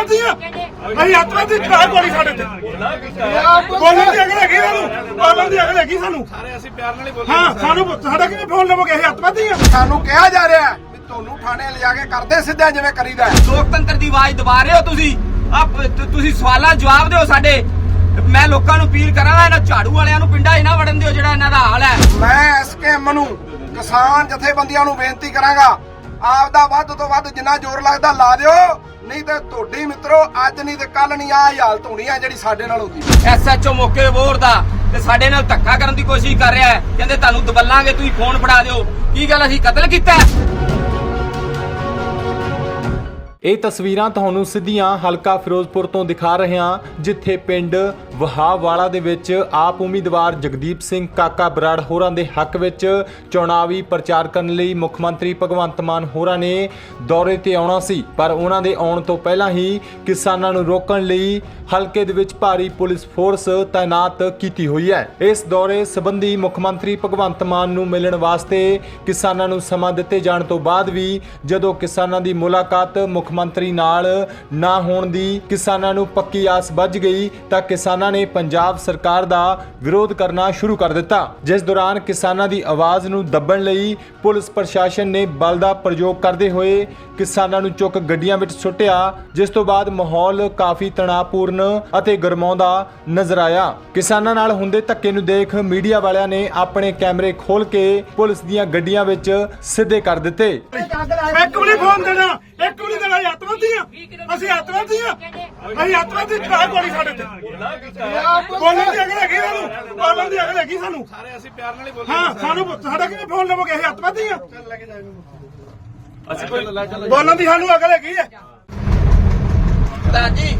ਅੱਤਵਾਦੀ ਆ। ਅਸੀਂ ਅੱਤਵਾਦੀ ਚਲਾ ਗੋਲੀ ਸਾਡੇ ਤੇ। ਬੋਲਣ ਦੀ ਅਗਲ ਹੈਗੀ ਸਾਨੂੰ। ਬੋਲਣ ਦੀ ਅਗਲ ਹੈਗੀ ਸਾਨੂੰ। ਸਾਰੇ ਅਸੀਂ ਪਿਆਰ ਨਾਲ ਹੀ ਬੋਲ ਹਾਂ ਸਾਨੂੰ ਸਾਡਾ ਕਿਵੇਂ ਫੋਨ ਲਵੋਗੇ? ਅਸੀਂ ਅੱਤਵਾਦੀ ਆ। ਸਾਨੂੰ ਕਿਹਾ ਜਾ ਰਿਹਾ ਵੀ ਤੁਹਾਨੂੰ ਥਾਣੇ ਲਿਜਾ ਕੇ ਕਰਦੇ ਸਿੱਧਾ ਜਿਵੇਂ ਕਰੀਦਾ। ਲੋਕਤੰਤਰ ਦੀ ਆਵਾਜ਼ ਦਬਾ ਰਹੇ ਹੋ ਤੁਸੀਂ। ਆਪ ਤੁਸੀਂ ਸਵਾਲਾਂ ਜਵਾਬ ਦਿਓ ਸਾਡੇ। ਮੈਂ ਲੋਕਾਂ ਨੂੰ ਅਪੀਲ ਕਰਾਂਗਾ ਇਹਨਾਂ ਝਾੜੂ ਵਾਲਿਆਂ ਨੂੰ ਪਿੰਡਾਂ 'ਚ ਨਾ ਵੜਨ ਦਿਓ ਜਿਹੜਾ ਇਹਨਾਂ ਦਾ ਹਾਲ ਹੈ। ਮੈਂ ਐਸਕੇਐਮ ਨੂੰ ਕਿਸਾਨ ਜਥੇਬੰਦੀਆਂ ਨੂੰ ਬੇਨਤੀ ਕਰਾਂਗਾ ਆਪ ਦਾ ਵੱਧ ਤੋਂ ਵੱਧ ਜਿੰਨਾ ਜ਼ੋਰ ਲੱਗਦਾ ਲਾ ਦਿਓ। ਨਹੀਂ ਤੇ ਤੁਹਾਡੀ ਮਿੱਤਰੋ, ਅੱਜ ਨਹੀਂ ਤੇ ਕੱਲ ਨਹੀਂ ਆ ਹਾਲਤ ਹੋਣੀ ਆ ਜਿਹੜੀ ਸਾਡੇ ਨਾਲ ਹੁੰਦੀ। ਐਸਐਚਓ ਮੌਕੇ ਬੋਰ ਦਾ ਤੇ ਸਾਡੇ ਨਾਲ ਧੱਕਾ ਕਰਨ ਦੀ ਕੋਸ਼ਿਸ਼ ਕਰ ਰਿਹਾ ਹੈ। ਕਹਿੰਦੇ ਤੁਹਾਨੂੰ ਦਬਲਾਂਗੇ, ਤੁਸੀਂ ਫੋਨ ਫੜਾ ਦਿਓ। ਕੀ ਗੱਲ ਅਸੀਂ ਕਤਲ ਕੀਤਾ ਇਹ ਤਸਵੀਰਾਂ ਤੁਹਾਨੂੰ ਸਿੱਧੀਆਂ ਹਲਕਾ ਫਿਰੋਜ਼ਪੁਰ ਤੋਂ ਦਿਖਾ ਰਹੇ ਹਾਂ, ਜਿੱਥੇ ਪਿੰਡ ਵਹਾਵਾਲਾ ਦੇ ਵਿੱਚ ਆਪ ਉਮੀਦਵਾਰ ਜਗਦੀਪ ਸਿੰਘ ਕਾਕਾ ਬਰਾੜ ਹੋਰਾਂ ਦੇ ਹੱਕ ਵਿੱਚ ਚੋਣਾਵੀ ਪ੍ਰਚਾਰ ਕਰਨ ਲਈ ਮੁੱਖ ਮੰਤਰੀ ਭਗਵੰਤ ਮਾਨ ਹੋਰਾਂ ਨੇ ਦੌਰੇ ਤੇ ਆਉਣਾ ਸੀ। ਪਰ ਉਹਨਾਂ ਦੇ ਆਉਣ ਤੋਂ ਪਹਿਲਾਂ ਹੀ ਕਿਸਾਨਾਂ ਨੂੰ ਰੋਕਣ ਲਈ ਹਲਕੇ ਦੇ ਵਿੱਚ ਭਾਰੀ ਪੁਲਿਸ ਫੋਰਸ ਤਾਇਨਾਤ ਕੀਤੀ ਹੋਈ ਹੈ। ਇਸ ਦੌਰੇ ਸੰਬੰਧੀ ਮੁੱਖ ਮੰਤਰੀ ਭਗਵੰਤ ਮਾਨ ਨੂੰ ਮਿਲਣ ਵਾਸਤੇ ਕਿਸਾਨਾਂ ਨੂੰ ਸਮਾਂ ਦਿੱਤੇ ਜਾਣ ਤੋਂ ਬਾਅਦ ਵੀ ਜਦੋਂ ਕਿਸਾਨਾਂ ਦੀ ਮੁਲਾਕਾਤ ਮੁੱਖ ਮੁੱਖ ਮੰਤਰੀ ਨਾਲ ਨਾ ਹੋਣ ਦੀ ਕਿਸਾਨਾਂ ਨੂੰ ਪੱਕੀ ਆਸ ਵੱਜ ਗਈ ਤਾਂ ਕਿਸਾਨਾਂ ਨੇ ਪੰਜਾਬ ਸਰਕਾਰ ਦਾ ਵਿਰੋਧ ਕਰਨਾ ਸ਼ੁਰੂ ਕਰ ਦਿੱਤਾ। ਜਿਸ ਦੌਰਾਨ ਕਿਸਾਨਾਂ ਦੀ ਆਵਾਜ਼ ਨੂੰ ਦੱਬਣ ਲਈ ਪੁਲਿਸ ਪ੍ਰਸ਼ਾਸਨ ਨੇ ਬਲ ਦਾ ਪ੍ਰਯੋਗ ਕਰਦੇ ਹੋਏ ਕਿਸਾਨਾਂ ਨੂੰ ਚੁੱਕ ਗੱਡੀਆਂ ਵਿੱਚ ਸੁੱਟਿਆ, ਜਿਸ ਤੋਂ ਬਾਅਦ ਮਾਹੌਲ ਕਾਫੀ ਤਣਾਅਪੂਰਨ ਅਤੇ ਗਰਮਾਉਂਦਾ ਨਜ਼ਰ ਆਇਆ। ਕਿਸਾਨਾਂ ਨਾਲ ਹੁੰਦੇ ਧੱਕੇ ਨੂੰ ਦੇਖ ਮੀਡੀਆ ਵਾਲਿਆਂ ਨੇ ਆਪਣੇ ਕੈਮਰੇ ਖੋਲ ਕੇ ਪੁਲਿਸ ਦੀਆਂ ਗੱਡੀਆਂ ਵਿੱਚ ਸਿੱਧੇ ਕਰ ਦਿੱਤੇ। ਇੱਕ ਵੀ ਫੋਨ ਦੇਣਾ, ਇੱਕ ਅਸੀਂ ਅੱਤਵਾਦੀ ਆ। ਅਸੀਂ ਅੱਤਵਾਦੀ ਆ। ਅਸੀਂ ਅੱਤਵਾਦੀ ਚਲਾ ਗੋਲੀ ਸਾਡੇ ਤੇ। ਬੋਲਣ ਦੀ ਅਗਲ ਹੈਗੀ ਸਾਨੂੰ। ਬੋਲਣ ਦੀ ਅਗਲ ਹੈਗੀ ਸਾਨੂੰ। ਸਾਰੇ ਅਸੀਂ ਪਿਆਰ ਨਾਲ ਹੀ ਬੋਲ ਹਾਂ ਸਾਨੂੰ ਸਾਡਾ ਕਿਵੇਂ ਫੋਨ ਲਵੋਗੇ? ਅਸੀਂ ਅੱਤਵਾਦੀ ਆ। ਬੋਲਣ ਦੀ ਸਾਨੂੰ ਅਗਲ ਹੈਗੀ ਹੈ ਪ੍ਰਧਾਨ ਜੀ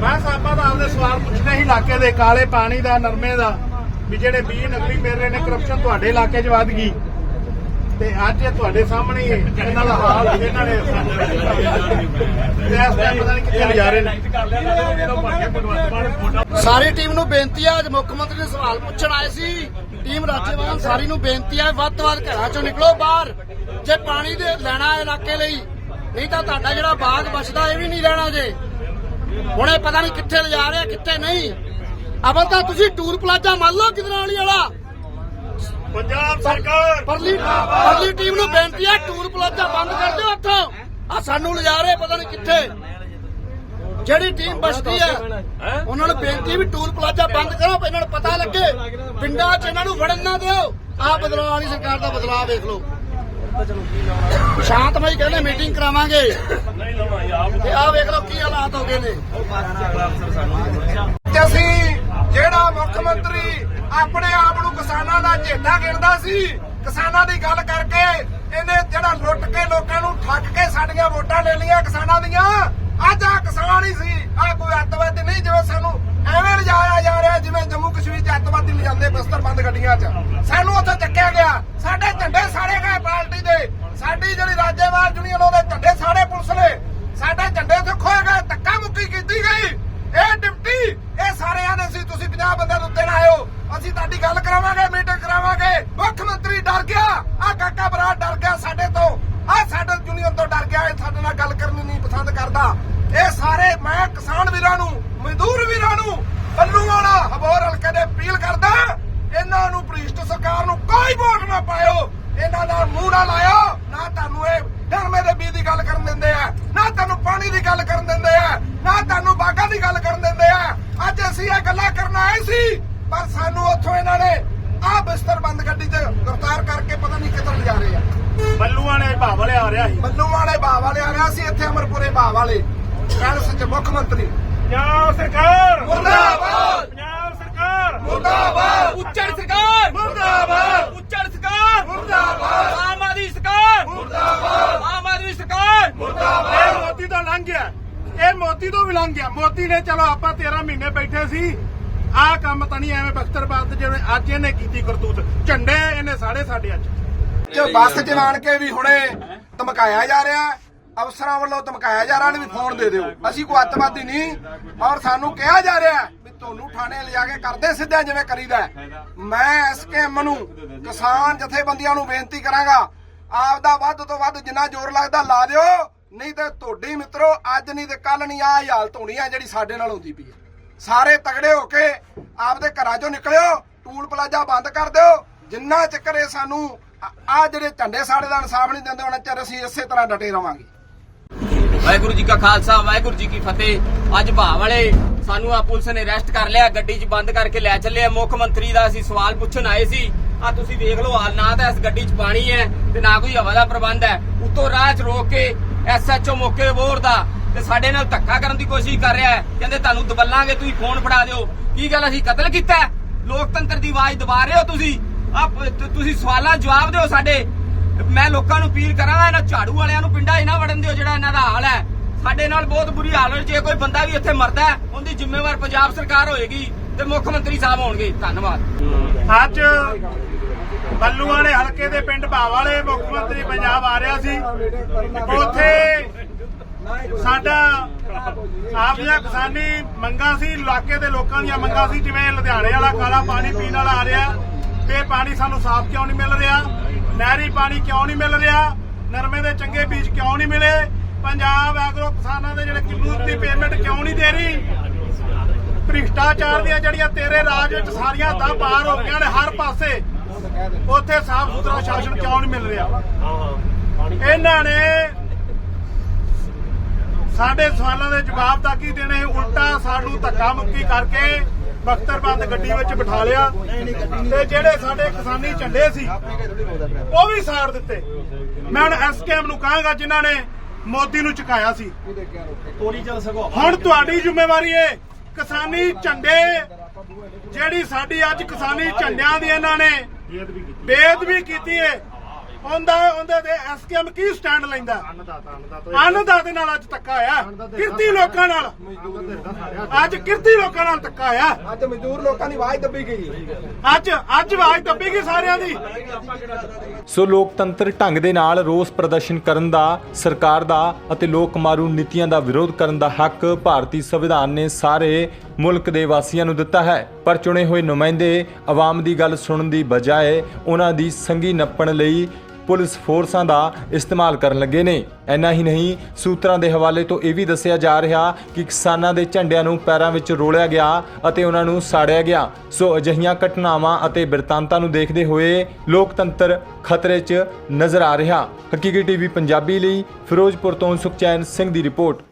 ਬਸ ਆਪਾਂ ਤਾਂ ਆਪਦੇ ਸਵਾਲ ਪੁੱਛਣੇ ਸੀ ਇਲਾਕੇ ਦੇ ਕਾਲੇ ਪਾਣੀ ਦਾ ਨਰਮੇ ਦਾ ਵੀ ਜਿਹੜੇ 20 ਨਕਲੀ ਮੇਰੇ ਨੇ ਕਰਪਸ਼ਨ ਤੁਹਾਡੇ ਇਲਾਕੇ 'ਚ ਵੱਧ ਗਈ। ਤੇ ਅੱਜ ਇਹ ਤੁਹਾਡੇ ਸਾਹਮਣੇ ਇਹਨਾਂ ਦਾ ਹਾਲ ਇਹਨਾਂ ਨੇ ਇਸ ਟਾਈਮ ਪਤਾ ਨਹੀਂ ਕਿੱਥੇ ਲਿਜਾ ਨੇ। ਸਾਰੀ ਟੀਮ ਨੂੰ ਬੇਨਤੀ ਆ, ਅੱਜ ਮੁੱਖ ਮੰਤਰੀ ਨੇ ਸਵਾਲ ਪੁੱਛਣ ਆਏ ਸੀ। ਟੀਮ ਰਾਜੇਵਾਨ ਸਾਰੀ ਨੂੰ ਬੇਨਤੀ ਹੈ ਵੱਧ ਤੋਂ ਵੱਧ ਘਰਾਂ ਚੋਂ ਨਿਕਲੋ ਬਾਹਰ। ਜੇ ਪਾਣੀ ਦੇ ਲੈਣਾ ਇਲਾਕੇ ਲਈ, ਨਹੀਂ ਤਾਂ ਤੁਹਾਡਾ ਜਿਹੜਾ ਬਾਗ ਬਚਦਾ ਇਹ ਵੀ ਨਹੀਂ ਰਹਿਣਾ ਜੇ। ਹੁਣ ਇਹ ਪਤਾ ਨਹੀਂ ਕਿੱਥੇ ਲਿਜਾ ਰਿਹਾ, ਕਿੱਥੇ ਨਹੀਂ। ਅਵਲ ਤਾਂ ਤੁਸੀਂ ਟੂਰ ਪਲਾਜ਼ਾ ਮੰਨ ਲਓ ਕਿਦਰਾਂ ਵਾਲੀ ਵਾਲਾ। ਪੰਜਾਬ ਸਰਕਾਰ। ਪਰਲੀ ਪਰਲੀ ਟੀਮ ਨੂੰ ਬੇਨਤੀ ਹੈ ਟੂਰ ਪਲਾਜ਼ਾ ਬੰਦ ਕਰ ਦਿਓ ਇੱਥੋਂ। ਆ ਸਾਨੂੰ ਲਿਜਾ ਰਹੇ ਪਤਾ ਨਹੀਂ ਕਿੱਥੇ। ਜਿਹੜੀ ਟੀਮ ਬਚਦੀ ਹੈ ਉਹਨਾਂ ਨੂੰ ਬੇਨਤੀ ਵੀ ਟੂਰ ਪਲਾਜ਼ਾ ਬੰਦ ਕਰੋ ਇਹਨਾਂ ਨੂੰ ਪਤਾ ਲੱਗੇ। ਪਿੰਡਾਂ 'ਚ ਇਹਨਾਂ ਨੂੰ ਵੜਨ ਨਾ ਦਿਓ। ਆਹ ਬਦਲਾਅ ਵਾਲੀ ਸਰਕਾਰ ਦਾ ਬਦਲਾਅ ਵੇਖ ਲਓ। ਸ਼ਾਂਤਮਈ ਕਹਿੰਦੇ ਮੀਟਿੰਗ ਕਰਾਵਾਂਗੇ। ਤੇ ਆਹ ਵੇਖ ਲਓ ਕੀ ਹਾਲਾਤ ਹੋ ਗਏ ਨੇ। ਅਸੀਂ ਜਿਹੜਾ ਮੁੱਖ ਮੰਤਰੀ ਆਪਣੇ ਆਪ ਨੂੰ ਕਿਸਾਨਾਂ ਦਾ ਝੇਟਾ ਗਿਣਦਾ ਸੀ, ਕਿਸਾਨਾਂ ਦੀ ਗੱਲ ਕਰਕੇ ਇਹਨੇ ਜਿਹੜਾ ਲੁੱਟ ਕੇ ਲੋਕਾਂ ਨੂੰ ਠੱਗ ਕੇ ਸਾਡੀਆਂ ਵੋਟਾਂ ਲੈ ਲਈਆਂ ਕਿਸਾਨਾਂ ਦੀਆਂ, ਅੱਜ ਆ ਕਿਸਾਨ ਹੀ ਸੀ ਆ ਕੋਈ ਅੱਤਵਾਦੀ ਨਹੀਂ, ਜਿਵੇਂ ਸਾਨੂੰ ਐਵੇਂ ਲਿਜਾਇਆ ਜਾ ਰਿਹਾ, ਜਿਵੇਂ ਜੰਮੂ ਕਸ਼ਮੀਰ ਚ ਅੱਤਵਾਦੀ ਲਿਜਾਂਦੇ ਬਸਤਰਬੰਦ ਗੱਡੀਆਂ 'ਚ। ਸਾਨੂੰ ਉੱਥੇ ਚੱਕਿਆ ਗਿਆ, ਸਾਡੇ ਝੰਡੇ ਸਾੜੇ ਗਏ ਪਾਰਟੀ ਦੇ, ਸਾਡੀ ਜਿਹੜੀ ਰਾਜੇਵਾਲ ਯੂਨੀਅਨ ਉਹਦੇ ਝੰਡੇ ਸਾੜੇ ਪੁਲਿਸ ਨੇ, ਸਾਡੇ ਝੰਡੇ ਉੱਥੇ ਖੋਏ ਗਏ, ਧੱਕਾ ਮੁੱਕੀ ਕੀਤੀ ਗਈ, ਇਹ ਡਿਪਟੀ ਸਾਰਿਆਂ ਨੇ ਸੀ ਤੁਸੀਂ 50 ਬੰਦਿਆਂ ਨੂੰ ਉੱਤੇ ਨਾ ਆਇਓ ਅਸੀਂ ਤੁਹਾਡੀ ਗੱਲ ਕਰਾਵਾਂਗੇ ਮੀਟਿੰਗ ਕਰਾਵਾਂਗੇ। ਮੁੱਖ ਮੰਤਰੀ ਡਰ ਗਿਆ। ਆ ਕਾਕਾ ਬਰਾ ਡਰ ਗਿਆ ਸਾਡੇ ਤੋਂ। ਆ ਸਾਡੇ ਯੂਨੀਅਨ ਤੋਂ ਡਰ ਗਿਆ, ਇਹ ਸਾਡੇ ਨਾਲ ਗੱਲ ਕਰਨੀ ਨਹੀਂ ਪਸੰਦ ਕਰਦਾ। ਇਹ ਸਾਰੇ ਮੈਂ ਕਿਸਾਨ ਵੀਰਾਂ ਨੂੰ, ਮਜ਼ਦੂਰ ਵੀਰਾਂ ਨੂੰ ਬੱਲੂ ਵਾਲਾ ਹਬੋਰ ਹਲਕੇ ਦੇ ਅਪੀਲ ਕਰਦਾ। ਇਹਨਾਂ ਨੂੰ ਭ੍ਰਿਸ਼ਟ ਸਰਕਾਰ ਨੂੰ ਕੋਈ ਵੋਟ ਨਾ ਪਾਇਓ ਇਹਨਾਂ ਦਾ ਮੂੰਹ ਨਾ ਲਾਇਓ ਨਾ ਤੁਹਾਨੂੰ ਇਹ ਧਰਮੇ ਦੇ ਬੀਜ ਦੀ ਗੱਲ ਕਰਨ ਦਿੰਦੇ ਆ ਨਾ ਤੁਹਾਨੂੰ ਪਾਣੀ ਦੀ ਗੱਲ ਕਰਨ ਦਿੰਦੇ ਆ ਨਾ ਤੁਹਾਨੂੰ ਬਾਗਾਂ ਦੀ ਗੱਲ ਕਰਨ ਦਿੰਦੇ ਆ ਅੱਜ ਅਸੀਂ ਇਹ ਗੱਲਾਂ ਕਰਨ ਆਏ ਸੀ ਪਰ ਸਾਨੂੰ ਉੱਥੋਂ ਇਹਨਾਂ ਨੇ ਆਹ ਬਿਸਤਰ ਬੰਦ ਗੱਡੀ 'ਚ ਗ੍ਰਿਫਤਾਰ ਕਰਕੇ ਪਤਾ ਨਹੀਂ ਕਿੱਧਰ ਲਿਜਾ ਰਹੇ ਆ ਬੱਲੂਆਂ ਨੇ ਭਾਵ ਵਾਲੇ ਆ ਰਿਹਾ ਸੀ। ਬੱਲੂ ਵਾਲੇ ਬਾਹ ਵਾਲੇ ਆ ਰਿਹਾ ਸੀ ਇੱਥੇ ਅਮਰਪੁਰੇ ਬਾਹ ਵਾਲੇ। ਕੱਲ ਸੱਚ ਮੁੱਖ ਮੰਤਰੀ। ਪੰਜਾਬ ਸਰਕਾਰ। ਮੁਰਦਾਬਾਦ! ਪੰਜਾਬ ਸਰਕਾਰ। ਮੁਰਦਾਬਾਦ! ਉੱਚੜ ਸਰਕਾਰ। ਮੁਰਦਾਬਾਦ! ਉੱਚੜ ਸਰਕਾਰ। ਮੁਰਦਾਬਾਦ! ਆਮ ਆਦਮੀ ਸਰਕਾਰ। ਮੁਰਦਾਬਾਦ! ਆਮ ਆਦਮੀ ਸਰਕਾਰ। ਇਹ ਮੋਦੀ ਤੋਂ ਲੰਘ ਗਿਆ। ਇਹ ਮੋਦੀ ਤੋਂ ਵੀ ਲੰਘ ਗਿਆ। ਮੋਦੀ ਨੇ ਚਲੋ ਆਪਾਂ 13 ਮਹੀਨੇ ਬੈਠੇ ਸੀ। ਆਹ ਕੰਮ ਤਾਂ ਨਹੀਂ ਐਵੇਂ ਬਖਤਰਬਾਦ ਜਿਵੇਂ ਅੱਜ ਇਹਨੇ ਕੀਤੀ ਕਰਤੂਤ। ਝੰਡੇ ਇਹਨੇ ਸਾੜੇ ਸਾਡੇ ਅੱਜ। ਚ ਬੱਸ ਆਣ ਕੇ ਵੀ ਹੁਣੇ ਧਮਕਾਇਆ ਜਾ ਰਿਹਾ। ਅਫਸਰਾਂ ਵੱਲੋਂ ਧਮਕਾਇਆ ਜਾ ਰਿਹਾ ਨੇ ਵੀ ਫੋਨ ਦੇ ਦਿਓ ਅਸੀਂ ਕੋਈ ਅੱਤਵਾਦੀ ਨਹੀਂ ਔਰ ਸਾਨੂੰ ਕਿਹਾ ਜਾ ਰਿਹਾ ਵੀ ਤੁਹਾਨੂੰ ਥਾਣੇ ਲਿਜਾ ਕੇ ਕਰਦੇ ਸਿੱਧਾ ਜਿਵੇਂ ਕਰੀਦਾ। ਮੈਂ ਐਸਕੇਐਮ ਨੂੰ ਕਿਸਾਨ ਜਥੇਬੰਦੀਆਂ ਨੂੰ ਬੇਨਤੀ ਕਰਾਂਗਾ ਆਪ ਦਾ ਵੱਧ ਤੋਂ ਵੱਧ ਜਿੰਨਾ ਜ਼ੋਰ ਲੱਗਦਾ ਲਾ ਦਿਓ ਨਹੀਂ ਤੇ ਤੁਹਾਡੀ ਮਿੱਤਰੋ ਅੱਜ ਨਹੀਂ ਤੇ ਕੱਲ ਨਹੀਂ ਆ ਹਾਲਤ ਹੋਣੀ ਆ ਜਿਹੜੀ ਸਾਡੇ ਨਾਲ ਹੁੰਦੀ ਪਈ ਹੈ ਸਾਰੇ ਤਗੜੇ ਹੋ ਕੇ ਆਪਦੇ ਘਰਾਂ ਚੋਂ ਨਿਕਲਿਓ ਟੂਲ ਪਲਾਜ਼ਾ ਬੰਦ ਕਰ ਦਿਓ ਜਿੰਨਾ ਚੱਕਰ ਇਹ ਸਾਨੂੰ ਆ ਜਿਹੜੇ ਝੰਡੇ ਸਾੜੇ ਦਾ ਇਨਸਾਫ ਨਹੀਂ ਦਿੰਦੇ, ਉਹਨਾਂ ਚਿਰ ਅਸੀਂ ਇਸੇ ਤਰ੍ਹਾਂ ਡਟੇ ਰਵਾਂਗੇ। ਵਾਹਿਗੁਰੂ ਜੀ ਕਾ ਖਾਲਸਾ, ਵਾਹਿਗੁਰੂ ਜੀ ਕੀ ਫਤਿਹ। ਅੱਜ ਭਾ ਵਾਲੇ ਸਾਨੂੰ ਆ ਪੁਲਿਸ ਨੇ ਅਰੈਸਟ ਕਰ ਲਿਆ, ਗੱਡੀ 'ਚ ਬੰਦ ਕਰਕੇ ਲੈ ਚੱਲੇ ਆ ਮੁੱਖ ਮੰਤਰੀ ਦਾ ਅਸੀਂ ਸਵਾਲ ਪੁੱਛਣ ਆਏ ਸੀ, ਆ ਤੁਸੀਂ ਵੇਖ ਲਓ, ਹਾਲ ਨਾ ਤਾਂ ਇਸ ਗੱਡੀ 'ਚ ਪਾਣੀ ਹੈ ਤੇ ਨਾ ਕੋਈ ਹਵਾ ਦਾ ਪ੍ਰਬੰਧ ਹੈ। ਉੱਤੋਂ ਰਾਹ 'ਚ ਰੋਕ ਕੇ ਐਸਐਚਓ ਮੌਕੇ ਬੋਰ ਦਾ ਤੇ ਸਾਡੇ ਨਾਲ ਧੱਕਾ ਕਰਨ ਦੀ ਕੋਸ਼ਿਸ਼ ਕਰ ਰਿਹਾ ਹੈ। ਕਹਿੰਦੇ ਤੁਹਾਨੂੰ ਦਬਲਾਂਗੇ, ਤੁਸੀਂ ਫੋਨ ਫੜਾ ਦਿਓ। ਕੀ ਗੱਲ ਅਸੀਂ ਕਤਲ ਕੀਤਾ ਲੋਕਤੰਤਰ ਦੀ ਆਵਾਜ਼ ਦਬਾ ਰਹੇ ਹੋ ਤੁਸੀਂ? ਆ ਤੁਸੀਂ ਸਵਾਲਾਂ ਜਵਾਬ ਦਿਓ ਸਾਡੇ। ਮੈਂ ਲੋਕਾਂ ਨੂੰ ਅਪੀਲ ਕਰਾਂਗਾ, ਇਹਨਾਂ ਝਾੜੂ ਵਾਲਿਆਂ ਨੂੰ ਪਿੰਡਾਂ 'ਚ ਨਾ ਵੜਨ ਦਿਓ ਜਿਹੜਾ ਇਹਨਾਂ ਦਾ ਹਾਲ ਹੈ। ਸਾਡੇ ਨਾਲ ਬਹੁਤ ਬੁਰੀ ਹਾਲ ਜੇ ਕੋਈ ਬੰਦਾ ਵੀ ਇੱਥੇ ਮਰਦਾ ਉਹਦੀ ਜ਼ਿੰਮੇਵਾਰ ਪੰਜਾਬ ਸਰਕਾਰ ਹੋਏਗੀ ਤੇ ਮੁੱਖ ਮੰਤਰੀ ਸਾਹਿਬ ਹੋਣਗੇ। ਧੰਨਵਾਦ। ਅੱਜ ਬੱਲੂਆਣੇ ਹਲਕੇ ਦੇ ਪਿੰਡ ਭਾਵ ਵਾਲੇ ਮੁੱਖ ਮੰਤਰੀ ਪੰਜਾਬ ਆ ਰਿਹਾ ਸੀ। ਉੱਥੇ ਸਾਡਾ ਆਪ ਦੀਆਂ ਕਿਸਾਨੀ ਮੰਗਾਂ ਸੀ, ਇਲਾਕੇ ਦੇ ਲੋਕਾਂ ਦੀਆਂ ਮੰਗਾਂ ਸੀ, ਜਿਵੇਂ ਲੁਧਿਆਣੇ ਵਾਲਾ ਕਾਲਾ ਪਾਣੀ ਪੀਣ ਵਾਲਾ ਆ ਰਿਹਾ। ਤੇ ਪਾਣੀ ਸਾਨੂੰ ਸਾਫ਼ ਕਿਉਂ ਨਹੀਂ ਮਿਲ ਰਿਹਾ? ਨਹਿਰੀ ਪਾਣੀ ਕਿਉਂ ਨਹੀਂ ਮਿਲ ਰਿਹਾ? ਨਰਮੇ ਦੇ ਚੰਗੇ ਬੀਜ ਕਿਉਂ ਨਹੀਂ ਮਿਲੇ? ਪੰਜਾਬ ਐਗਰੋ ਕਿਸਾਨਾਂ ਦੇ ਜਿਹੜੇ ਕਿਲੂਤ ਦੀ ਪੇਮੈਂਟ ਕਿਉਂ ਨਹੀਂ ਦੇ ਰਹੀ? ਭ੍ਰਿਸ਼ਟਾਚਾਰ ਦੀਆਂ ਜਿਹੜੀਆਂ ਤੇਰੇ ਰਾਜ ਵਿੱਚ ਸਾਰੀਆਂ ਦਾ ਬਾਹਰ ਹੋ ਗਈਆਂ ਨੇ ਹਰ ਪਾਸੇ, ਉੱਥੇ ਸਾਫ਼ ਸੁਥਰਾ ਸ਼ਾਸਨ ਕਿਉਂ ਨਹੀਂ ਮਿਲ ਰਿਹਾ? ਇਹਨਾਂ ਨੇ ਸਾਡੇ ਸਵਾਲਾਂ ਦੇ ਜਵਾਬ ਤਾਂ ਕੀ ਦੇਣੇ? ਉਲਟਾ ਸਾਨੂੰ ਧੱਕਾ ਮੁੱਕੀ ਕਰਕੇ ਬਖਤਰਬੰਦ ਗੱਡੀ ਵਿੱਚ ਬਿਠਾ ਲਿਆ ਤੇ ਜਿਹੜੇ ਸਾਡੇ ਕਿਸਾਨੀ ਝੰਡੇ ਸੀ, ਉਹ ਵੀ ਸਾੜ ਦਿੱਤੇ। ਮੈਂ ਹੁਣ ਐਸਕੇਐਮ ਨੂੰ ਕਹਾਂਗਾ, ਜਿਨ੍ਹਾਂ ਨੇ ਮੋਦੀ ਨੂੰ ਚੁਕਾਇਆ ਸੀ। ਹੁਣ ਤੁਹਾਡੀ ਜ਼ਿੰਮੇਵਾਰੀ ਏ, ਕਿਸਾਨੀ ਝੰਡੇ, ਜਿਹੜੀ ਸਾਡੀ ਅੱਜ ਕਿਸਾਨੀ ਝੰਡਿਆਂ ਦੀ ਇਹਨਾਂ ਨੇ ਬੇਦ ਵੀ ਕੀਤੀ ਏ। ਉਹਦਾ ਉਹਦੇ ਤੇ ਐਸਕੇਐਮ ਕੀ ਸਟੈਂਡ ਲੈਂਦਾ? ਅੰਨਦਾਤੇ ਨਾਲ ਅੱਜ ਧੱਕਾ ਆਇਆ। ਕਿਰਤੀ ਲੋਕਾਂ ਨਾਲ। ਅੱਜ ਕਿਰਤੀ ਲੋਕਾਂ ਨਾਲ ਧੱਕਾ ਆਇਆ। ਅੱਜ ਮਜ਼ਦੂਰ ਲੋਕਾਂ ਦੀ ਆਵਾਜ਼ ਦੱਬੀ ਗਈ। ਅੱਜ ਅੱਜ ਆਵਾਜ਼ ਦੱਬੀ ਗਈ ਸਾਰਿਆਂ ਦੀ। ਸੋ ਲੋਕਤੰਤਰ ਢੰਗ ਦੇ ਨਾਲ ਰੋਸ ਪ੍ਰਦਰਸ਼ਨ ਕਰਨ ਦਾ ਸਰਕਾਰ ਦਾ ਅਤੇ ਲੋਕ ਮਾਰੂ ਨੀਤੀਆਂ ਦਾ ਵਿਰੋਧ ਕਰਨ ਦਾ ਹੱਕ ਭਾਰਤੀ ਸੰਵਿਧਾਨ ਨੇ ਸਾਰੇ ਮੁਲਕ ਦੇ ਵਾਸੀਆਂ ਨੂੰ ਦਿੱਤਾ ਹੈ। ਪਰ ਚੁਣੇ ਹੋਏ ਨੁਮਾਇੰਦੇ ਆਵਾਮ ਦੀ ਗੱਲ ਸੁਣਨ ਦੀ ਬਜਾਏ ਉਹਨਾਂ ਦੀ ਸੰਗੀ ਨੱਪਣ ਲਈ ਪੁਲਿਸ ਫੋਰਸਾਂ ਦਾ ਇਸਤੇਮਾਲ ਕਰਨ ਲੱਗੇ ਨੇ। ਐਨਾ ਹੀ ਨਹੀਂ, ਸੂਤਰਾਂ ਦੇ ਹਵਾਲੇ ਤੋਂ ਇਹ ਵੀ ਦੱਸਿਆ ਜਾ ਰਿਹਾ ਕਿ ਕਿਸਾਨਾਂ ਦੇ ਝੰਡਿਆਂ ਨੂੰ ਪੈਰਾਂ ਵਿੱਚ ਰੋਲਿਆ ਗਿਆ ਅਤੇ ਉਹਨਾਂ ਨੂੰ ਸਾੜਿਆ ਗਿਆ। ਸੋ ਅਜਿਹੀਆਂ ਘਟਨਾਵਾਂ ਅਤੇ ਬਿਰਤਾਂਤਾਂ ਨੂੰ ਦੇਖਦੇ ਹੋਏ ਲੋਕਤੰਤਰ ਖਤਰੇ 'ਚ ਨਜ਼ਰ ਆ ਰਿਹਾ। ਹਕੀਕੀ ਟੀਵੀ ਪੰਜਾਬੀ ਲਈ ਫਿਰੋਜ਼ਪੁਰ ਤੋਂ ਸੁਖਚੈਨ ਸਿੰਘ ਦੀ ਰਿਪੋਰਟ।